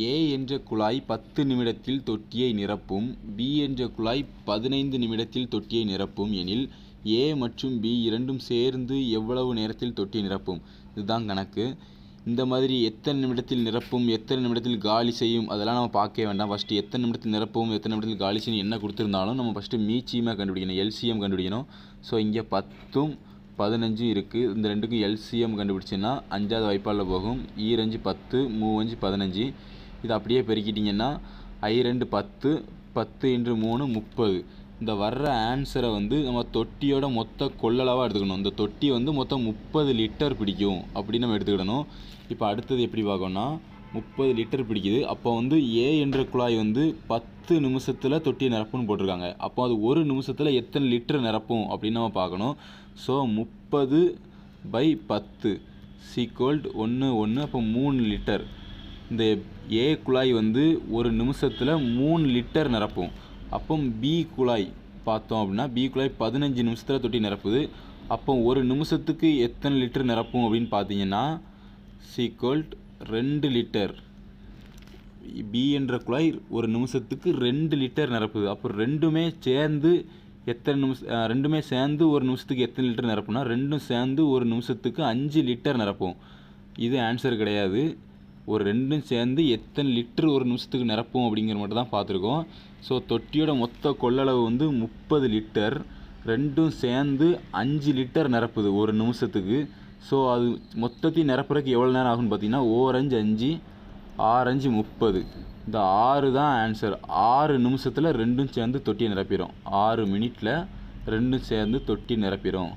ஏ என்ற குழாய் பத்து நிமிடத்தில் தொட்டியை நிரப்பும் பி என்ற குழாய் பதினைந்து நிமிடத்தில் தொட்டியை நிரப்பும் எனில் ஏ மற்றும் பி இரண்டும் சேர்ந்து எவ்வளவு நேரத்தில் தொட்டியை நிரப்பும்? இதுதான் கணக்கு. இந்த மாதிரி எத்தனை நிமிடத்தில் நிரப்பும் எத்தனை நிமிடத்தில் காலி செய்யும் அதெல்லாம் நம்ம பார்க்க வேண்டாம். ஃபஸ்ட்டு எத்தனை நிமிடத்தில் நிரப்பும் எத்தனை நிமிடத்தில் காலி செய்யும் என்ன கொடுத்துருந்தாலும் நம்ம ஃபஸ்ட்டு மீச்சியமாக கண்டுபிடிக்கணும். எல்சிஎம் கண்டுபிடிக்கணும். ஸோ இங்கே பத்தும் பதினஞ்சும் இருக்குது இந்த ரெண்டுக்கும் எல்சிஎம் கண்டுபிடிச்சின்னா அஞ்சாவது வாய்ப்பாளில் போகும். ஈரஞ்சு பத்து மூவஞ்சு பதினஞ்சு. இது அப்படியே பெருக்கிட்டிங்கன்னா ஐ ரெண்டு பத்து பத்து இன்று மூணு முப்பது. இந்த வர்ற ஆன்சரை வந்து நம்ம தொட்டியோட மொத்த கொள்ளளவாக எடுத்துக்கணும். இந்த தொட்டி வந்து மொத்தம் முப்பது லிட்டர் பிடிக்கும் அப்படின்னு நம்ம எடுத்துக்கிடணும். இப்போ அடுத்தது எப்படி பார்க்கணும்னா முப்பது லிட்டர் பிடிக்குது. அப்போ வந்து ஏ என்ற குழாய் வந்து பத்து நிமிஷத்தில் தொட்டியை நிரப்புன்னு போட்டிருக்காங்க. அப்போ அது ஒரு நிமிஷத்தில் எத்தனை லிட்டர் நிரப்பும் அப்படின்னு நம்ம பார்க்கணும். ஸோ முப்பது பை பத்து சீக்வல்ட் ஒன்று ஒன்று அப்போ மூணு லிட்டர் இந்த ஏ குழாய் வந்து ஒரு நிமிஷத்தில் மூணு லிட்டர் நிரப்பும். அப்போ பி குழாய் பார்த்தோம் அப்படின்னா பி குழாய் பதினஞ்சு நிமிஷத்தில் தொட்டி நிரப்புது. அப்போ ஒரு நிமிஷத்துக்கு எத்தனை லிட்டர் நிரப்பும் அப்படின்னு பார்த்தீங்கன்னா சீக்வல்ட் ரெண்டு லிட்டர். பி என்ற குழாய் ஒரு நிமிஷத்துக்கு ரெண்டு லிட்டர் நிரப்புது. அப்போ ரெண்டுமே சேர்ந்து எத்தனை நிமிஷம் ரெண்டுமே சேர்ந்து ஒரு நிமிஷத்துக்கு எத்தனை லிட்டர் நிரப்புனா ரெண்டும் சேர்ந்து ஒரு நிமிஷத்துக்கு அஞ்சு லிட்டர் நிரப்பும். இது ஆன்சர் கிடையாது. ஒரு ரெண்டும் சேர்ந்து எத்தனை லிட்டர் ஒரு நிமிஷத்துக்கு நிரப்பும் அப்படிங்கிற மட்டும் தான் பார்த்துருக்கோம். ஸோ தொட்டியோட மொத்த கொள்ளளவு வந்து முப்பது லிட்டர். ரெண்டும் சேர்ந்து அஞ்சு லிட்டர் நிரப்புது ஒரு நிமிஷத்துக்கு. ஸோ அது மொத்தத்தையும் நிரப்புறதுக்கு எவ்வளோ நேரம் ஆகும்னு பார்த்தீங்கன்னா ஓரஞ்சு அஞ்சு ஆரஞ்சு முப்பது. இந்த ஆறு தான் ஆன்சர் ஆறு நிமிஷத்தில் ரெண்டும் சேர்ந்து தொட்டியை நிரப்பிடும். ஆறு மினிட்டில் ரெண்டும் சேர்ந்து தொட்டி நிரப்பிடும்.